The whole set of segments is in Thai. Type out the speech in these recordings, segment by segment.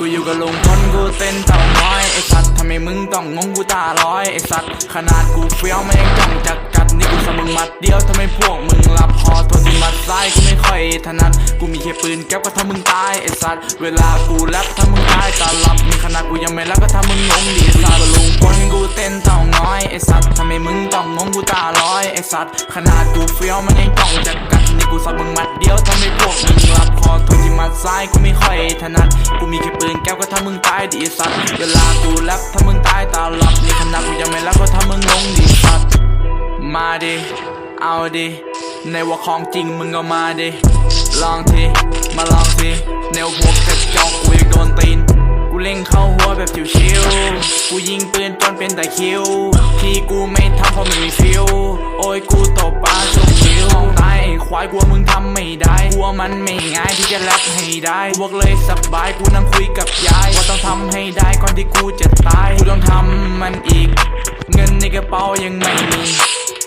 กูอยู่กับลุงพนกูเต้นเต่าน้อยไอ้สัตว์ทำไมมึงต้องงงกูตาลอยไอ้สัตว์ขนาดกูเฟี้ยวไม่ยังจ้องจักกัดนี่กูสมึงมัดเดียวทำไมพวกมึงหลับคอตัวที่มัดซ้ายกูไม่ค่อยถนัดกูมีแค่ปืนแก้วก็ทำมึงตายไอ้สัตว์เวลากูแรบทำมึงตายตาหลับมีขนาดกูยังไม่แรปก็ทำมึงงงดีไอ้สัตว์ลุงพนกูเต้นเต่าน้อยไอ้สัตว์ทำไมมึงต้องงงกูตาลอย สัตว์ ขนาดกูเฟี้ยวมันยังจ้องจักกัดนี่กูสับมึงมัดเดียวทำไมพวกมึงหลับพอตัวที่มัดซ้ายกูไม่ค่อยถนัด กูมีแค่ปืนแก้วก็ทำมึงตายดิไอ้สัตว์ เวลากูแรปถ้ามึงตายตาหลับนี่ขนาดกูยังไม่รับก็ทำมึงงงดิไอ้สัตว์ มาดิ เอาดิ ในว่าของจริงมึงก็มาดิ ลองทีมาลองทีแนวพวกกระจอก เล็งเข้าหัวแบบชิวๆกูยิงปืนจนเป็นตะคิว ที่กูไม่ทำเพราะไม่มีฟิลโอ้ยกูตบปลาสุกคิวมองตายไอ้ควายกลัวมึงทำไม่ได้กลัวมันไม่ง่ายที่จะแรปให้ได้พวกเลยสบายกูนั่งคุยกับยาย ว่าต้องทำให้ได้ก่อนที่กูจะตาย กูต้องทำมันอีก เงินในกระเป๋ายังไม่มี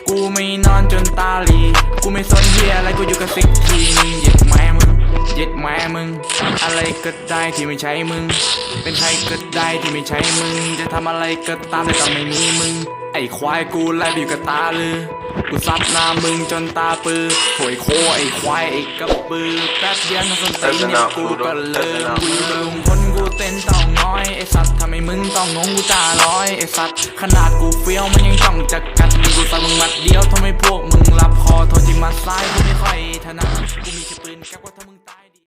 กูไม่นอนจนตาหลี กูไม่สนเฮียอะไรกูอยู่กับซิกทีนึงเหย็ดแม่มึง ย็ดแม่มึง อะไรก็ได้ที่ไม่ใช่มึง เป็นใครก็ได้ที่ไม่ใช่มึง จะทำอะไรก็ตามแต่ต้องไม่มีมึง ไอ้ควายกูไล่ไปอยู่กับตาลือ กูซัดหน้ามึงจนตาปือโถยโคไอ้ควายไอ้กระปือแป๊บเดียวน้ำส้นตีนเนี่ยกูก็เลิกกูอยู่กับลุงพลกูเต้นเต่าน้อยไอ้สัตว์ทำไมมึงต้องงงกูตาลอยไอ้สัตว์ขนาดกูเฟี้ยวมันยังจ้องจะกัดมึงกูใส่มึงมัดเดียวทำไมพวกมึงรับคอโทษที่